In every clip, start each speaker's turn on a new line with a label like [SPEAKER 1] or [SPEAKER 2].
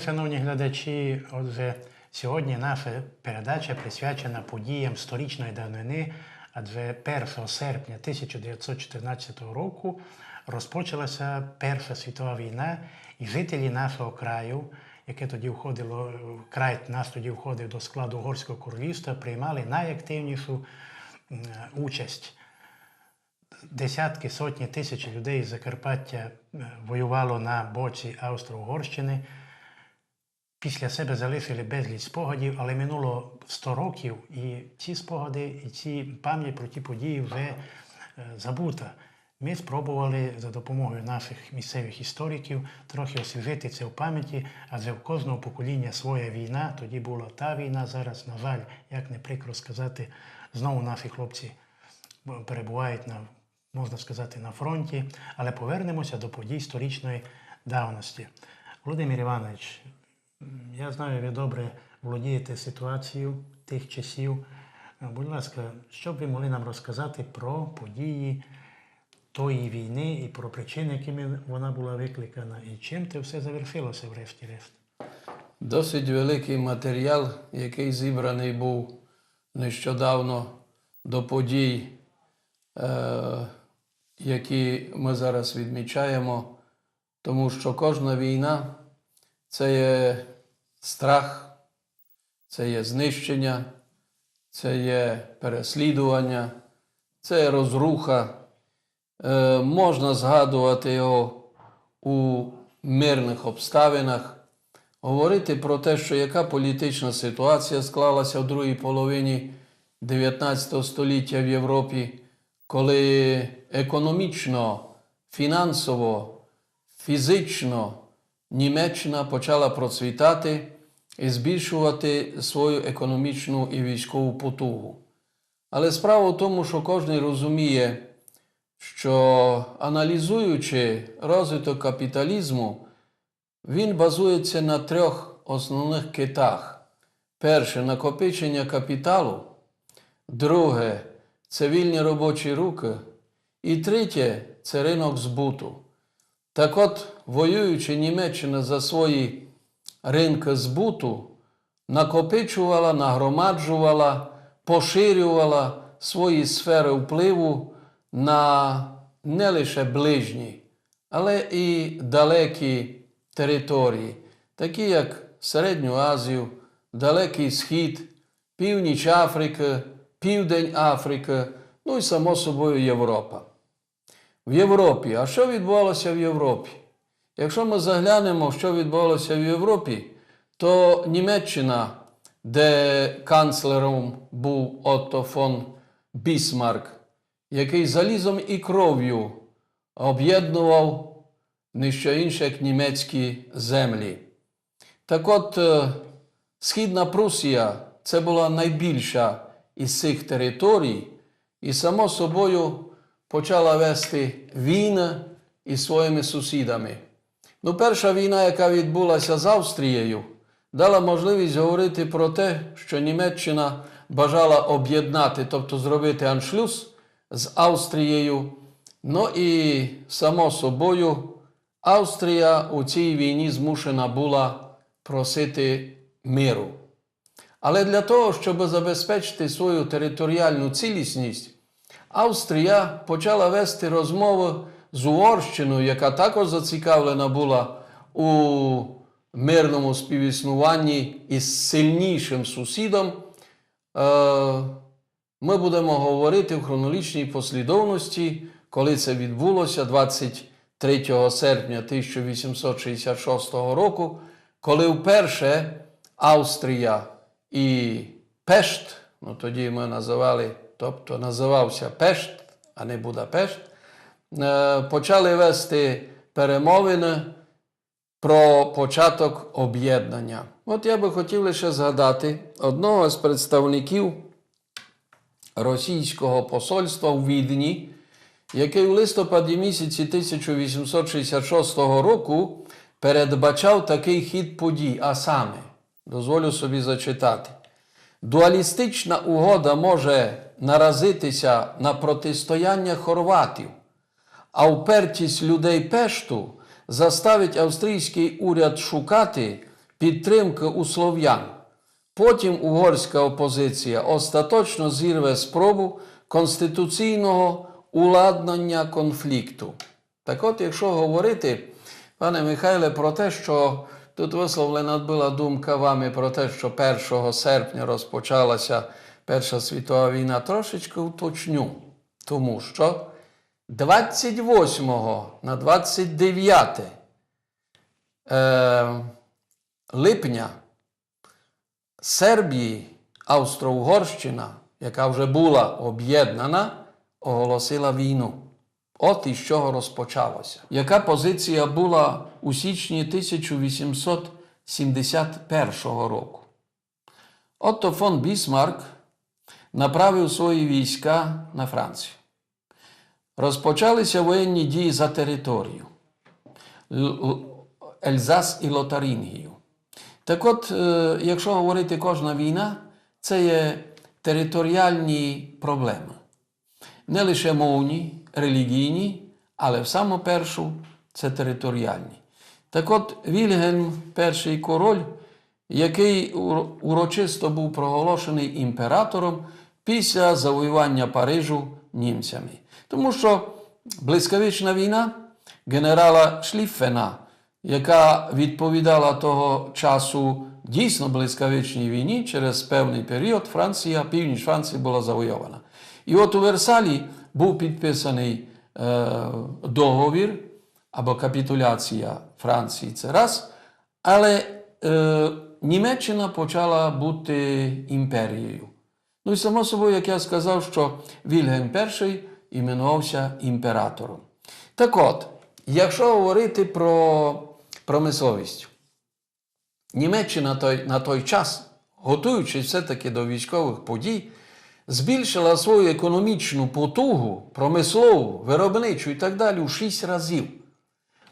[SPEAKER 1] день, шановні глядачі. Отже, сьогодні наша передача присвячена подіям сторічної давнини, адже 1 серпня 1914 року розпочалася Перша світова війна, і жителі нашого краю, яке тоді входило, край наш тоді входив до складу Угорського королівства, приймали найактивнішу участь десятки, сотні тисяч людей з Закарпаття воювало на боці Австро-Угорщини. Після себе залишили безліч спогадів, але минуло 100 років, і ці спогади, і ці пам'ять про ті події вже е, забута. Ми спробували за допомогою наших місцевих істориків трохи освіжити це в пам'яті, адже в кожного покоління своя війна. Тоді була та війна, зараз, на жаль, як не прикро сказати, знову наші хлопці перебувають на, можна сказати, на фронті, але повернемося до подій сторічної давності. Володимир Іванович, я знаю, ви добре володієте ситуацією тих часів. Е, Будь ласка, що б ви могли нам розказати про події тої війни і про причини, якими вона була викликана, і чим це все завершилося, врешті-решт?
[SPEAKER 2] Досить великий матеріал, який зібраний був нещодавно до подій, е, які ми зараз відмічаємо, тому що кожна війна це є страх, це є знищення, це є переслідування, це є розруха. Е, можна згадувати його у мирних обставинах говорити про те, що яка політична ситуація склалася в другій половині 19 століття в Європі, коли економічно, фінансово, фізично Німеччина почала процвітати і збільшувати свою економічну і військову потугу. Але справа в тому, що кожен розуміє, що аналізуючи розвиток капіталізму, він базується на трьох основних китах: перше накопичення капіталу, друге це вільні робочі руки, і третє це ринок збуту. Так от, воюючи Німеччина за свої ринки збуту, накопичувала, нагромаджувала, поширювала свої сфери впливу на не лише ближні, але і далекі території, такі як Середню Азію, Далекий Схід, Північ Африки, Південь Африки, ну і само собою Європа. В Європі. А що відбувалося в Європі? Якщо ми заглянемо, що відбувалося в Європі, то Німеччина, де канцлером був Отто фон Бісмарк, який залізом і кров'ю об'єднував не що інше, як німецькі землі. Так от, е, Східна Прусія це була найбільша із цих територій, і, само собою, почала вести війни із своїми сусідами. Ну, перша війна, яка відбулася з Австрією, дала можливість говорити про те, що Німеччина бажала об'єднати, тобто зробити аншлюз з Австрією. Ну і, само собою, Австрія у цій війні змушена була просити миру. Але для того, щоб забезпечити свою територіальну цілісність, Австрія почала вести розмови з Угорщиною, яка також зацікавлена була у мирному співіснуванні із сильнішим сусідом. Е, Ми будемо говорити в хронологічній послідовності, коли це відбулося 23 серпня 1866 року, коли вперше Австрія і Пешт, ну тоді ми називали, тобто називався Пешт, а не Будапешт, е, почали вести перемовини про початок об'єднання. От я би хотів лише згадати одного з представників російського посольства у Відні, який у листопаді місяці 1866 року передбачав такий хід подій, а саме, дозволю собі зачитати. Дуалістична угода може наразитися на протистояння хорватів, а впертість людей Пешту заставить австрійський уряд шукати підтримки у слов'ян. Потім угорська опозиція остаточно зірве спробу конституційного уладнання конфлікту. Так от, якщо говорити, пане Михайле, про те, що тут висловлена була думка вами про те, що 1 серпня розпочалася Перша світова війна, трошечки уточню, тому що 28 на 29 е, липня Сербії Австро-Угорщина, яка вже була об'єднана, оголосила війну. От із чого розпочалося. Яка позиція була у січні 1871 року? Отто фон Бісмарк направив свої війська на Францію. Розпочалися воєнні дії за територію Ельзас і Лотарингію. Так от, е, якщо говорити кожна війна, це є територіальні проблеми. Не лише мовні, релігійні, але в саму першу це територіальні. Так от Вільгельм, перший король, який урочисто був проголошений імператором після завоювання Парижу німцями. Тому що блискавична війна генерала Шліффена, яка відповідала того часу дійсно блискавичній війні, через певний період Франція, північ Франції була завойована. І от у Версалі був підписаний е, договір або капітуляція Франції це раз, але е, Німеччина почала бути імперією. Ну і само собою, як я сказав, що Вільгельм І іменувався імператором. Так от, якщо говорити про промисловість, Німеччина той, на той час, готуючись все-таки до військових подій, збільшила свою економічну потугу, промислову, виробничу і так далі у шість разів.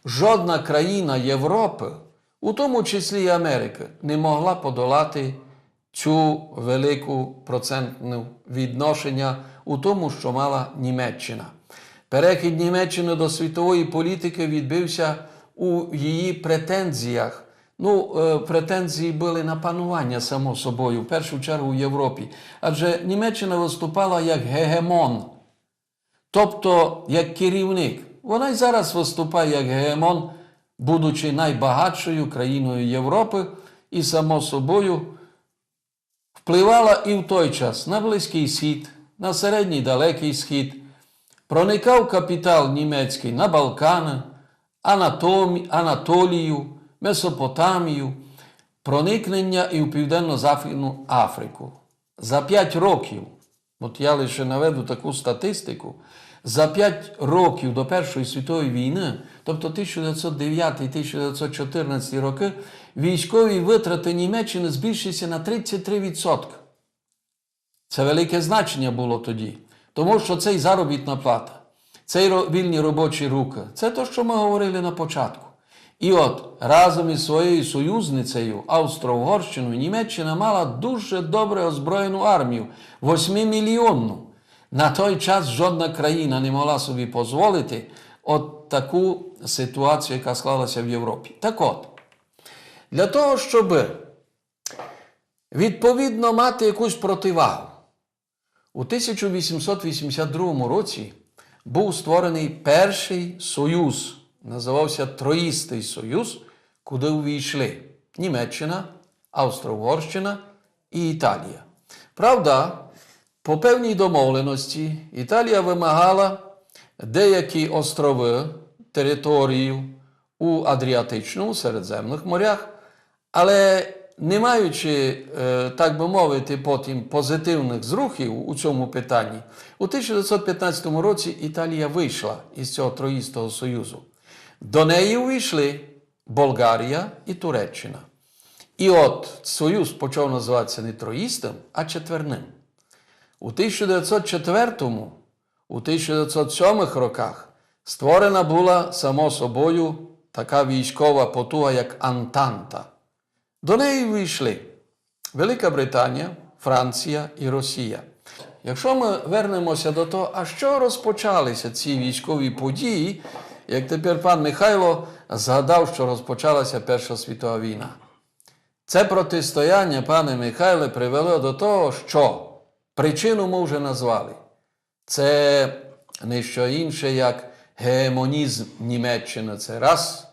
[SPEAKER 2] Жодна країна Європи, у тому числі і Америки, не могла подолати цю велику процентну відношення у тому, що мала Німеччина. Перехід Німеччини до світової політики відбився у її претензіях. Ну, е, претензії були на панування, само собою, в першу чергу в Європі. Адже Німеччина виступала як гегемон, тобто як керівник. Вона й зараз виступає як гегемон, будучи найбагатшою країною Європи, і, само собою, впливала і в той час на Близький Схід, на середній далекий схід, проникав капітал німецький на Балкани, Анатолію, Месопотамію, проникнення і в Південно-Західну Африку. За 5 років, от я лише наведу таку статистику, за 5 років до Першої світової війни, тобто 1909-1914 роки, військові витрати Німеччини збільшилися на 33%. Це велике значення було тоді, тому що це і заробітна плата, це ро- вільні робочі руки. Це те, що ми говорили на початку. І от разом із своєю союзницею Австро-Угорщиною Німеччина мала дуже добре озброєну армію, 8-мільйонну. На той час жодна країна не могла собі дозволити от таку ситуацію, яка склалася в Європі. Так от, для того, щоб відповідно мати якусь противагу, у 1882 році був створений перший союз, називався Троїстий Союз, куди увійшли Німеччина, Австро-Угорщина і Італія. Правда, по певній домовленості Італія вимагала деякі острови, територію у Адріатичному, Середземних морях, але не маючи, е, так би мовити, потім позитивних зрухів у цьому питанні, у 1915 році Італія вийшла із цього Троїстого Союзу. До неї увійшли Болгарія і Туреччина. І от Союз почав називатися не троїстим, а четверним. У 1904, у 1907 роках створена була само собою така військова потуга, як Антанта. До неї вийшли Велика Британія, Франція і Росія. Якщо ми вернемося до того, а що розпочалися ці військові події, як тепер пан Михайло згадав, що розпочалася Перша світова війна. Це протистояння, пане Михайле, привело до того, що причину ми вже назвали. Це не що інше, як гегемонізм Німеччини це раз,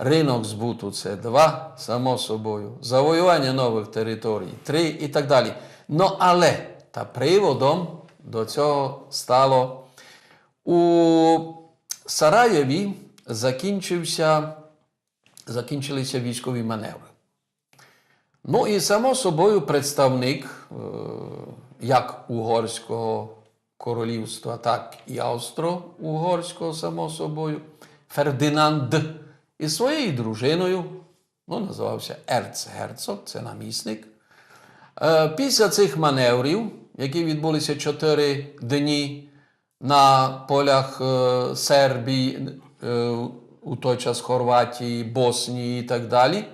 [SPEAKER 2] ринок збуту це два, само собою, завоювання нових територій три і так далі. Ну але та приводом до цього стало у Сараєві закінчився, закінчилися військові маневри. Ну і само собою представник е, як угорського королівства, так і австро-угорського, само собою, Фердинанд із своєю дружиною, ну, називався Ерцгерцог, це намісник. Е, Після цих маневрів, які відбулися чотири дні на полях е, Сербії, е, у той час Хорватії, Боснії і так далі,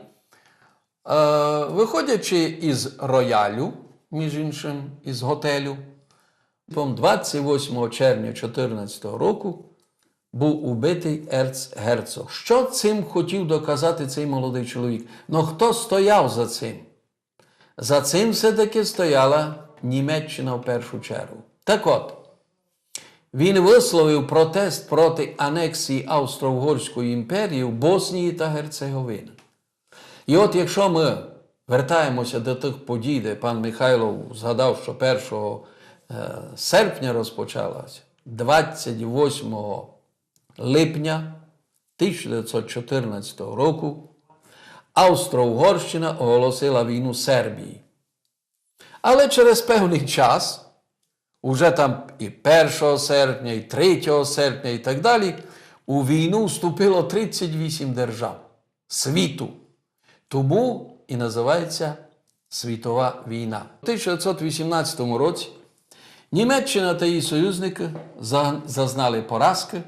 [SPEAKER 2] Виходячи із роялю, між іншим, із готелю, 28 червня 2014 року був убитий ерцгерцог. Що цим хотів доказати цей молодий чоловік? Ну хто стояв за цим? За цим все-таки стояла Німеччина в першу чергу. Так от, він висловив протест проти анексії Австро-Угорської імперії в Боснії та Герцеговині. І от якщо ми вертаємося до тих подій, де пан Михайлов згадав, що 1 е, серпня розпочалася, 28 липня 1914 року Австро-Угорщина оголосила війну Сербії. Але через певний час, уже там і 1 серпня, і 3 серпня, і так далі, у війну вступило 38 держав світу. Тому і називається Світова війна. У 1918 році Німеччина та її союзники зазнали поразки,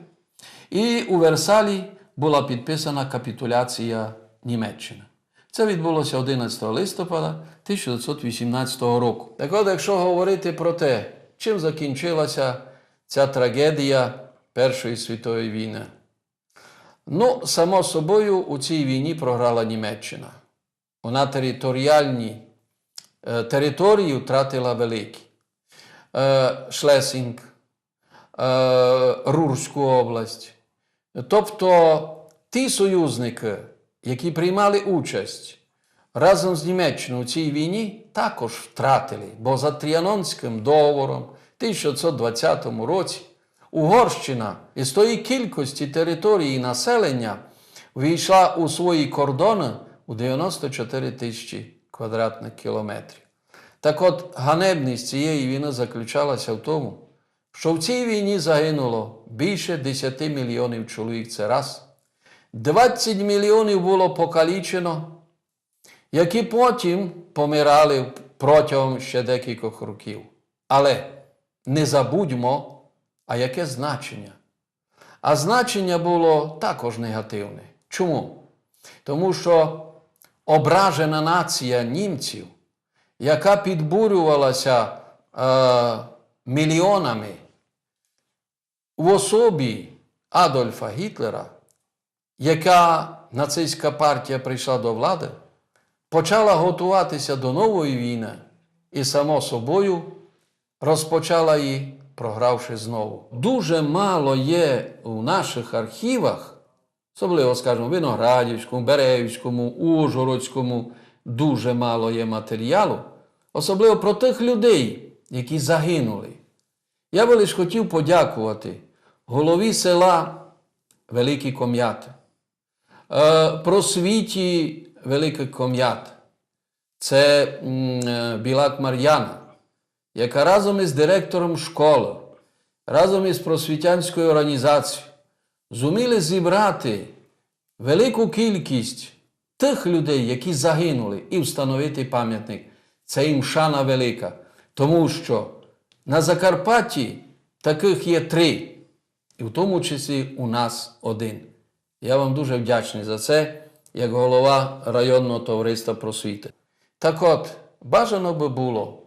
[SPEAKER 2] і у Версалі була підписана капітуляція Німеччини. Це відбулося 11 листопада 1918 року. Так от, якщо говорити про те, чим закінчилася ця трагедія Першої світової війни, Ну, само собою, у цій війні програла Німеччина. Вона територіальні е, території втратила великі. Е, Шлесінг, е, Рурську область. Тобто ті союзники, які приймали участь разом з Німеччиною у цій війні, також втратили, бо за Тріанонським договором в 1920 році Угорщина із тої кількості території і населення війшла у свої кордони у 94 тисячі квадратних кілометрів. Так от ганебність цієї війни заключалася в тому, що в цій війні загинуло більше 10 мільйонів чоловік це раз. 20 мільйонів було покалічено, які потім помирали протягом ще декількох років. Але не забудьмо, а яке значення? А значення було також негативне. Чому? Тому що ображена нація німців, яка підбурювалася е, мільйонами в особі Адольфа Гітлера, яка нацистська партія прийшла до влади, почала готуватися до нової війни і, само собою, розпочала її, програвши знову. Дуже мало є у наших архівах, особливо, скажімо, Виноградівському, Беревському, Ужгородському, дуже мало є матеріалу, особливо про тих людей, які загинули. Я би лише хотів подякувати голові села Великі Ком'яти, е, просвіті Великий Ком'ят. Це е, Білак Мар'яна, яка разом із директором школи, разом із просвітянською організацією зуміли зібрати велику кількість тих людей, які загинули, і встановити пам'ятник. Це їм шана велика, тому що на Закарпатті таких є три, і в тому числі у нас один. Я вам дуже вдячний за це, як голова районного товариства просвіти. Так от, бажано би було,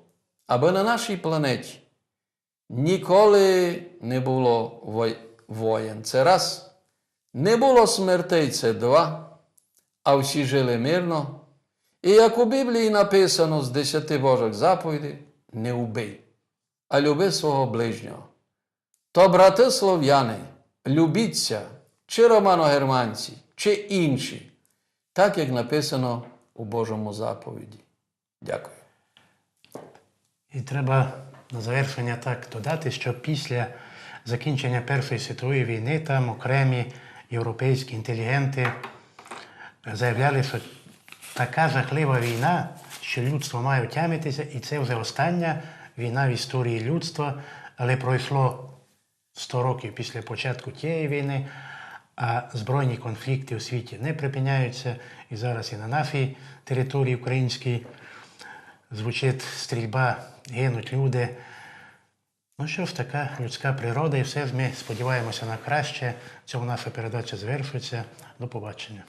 [SPEAKER 2] аби на нашій планеті ніколи не було воєн. Це раз. Не було смертей це два, а всі жили мирно. І як у Біблії написано з десяти Божих заповідей, не убий, а люби свого ближнього. То, брати слов'яни, любіться, чи романо-германці, чи інші, так як написано у Божому заповіді. Дякую.
[SPEAKER 1] І треба на завершення так додати, що після закінчення Першої світової війни там окремі європейські інтелігенти заявляли, що така жахлива війна, що людство має отямитися, і це вже остання війна в історії людства, але пройшло 100 років після початку тієї війни, а збройні конфлікти у світі не припиняються. І зараз і на нашій території українській звучить стрільба, гинуть люди. Ну що ж, така людська природа, і все ж ми сподіваємося на краще. Цьому наша передача звершується. До побачення.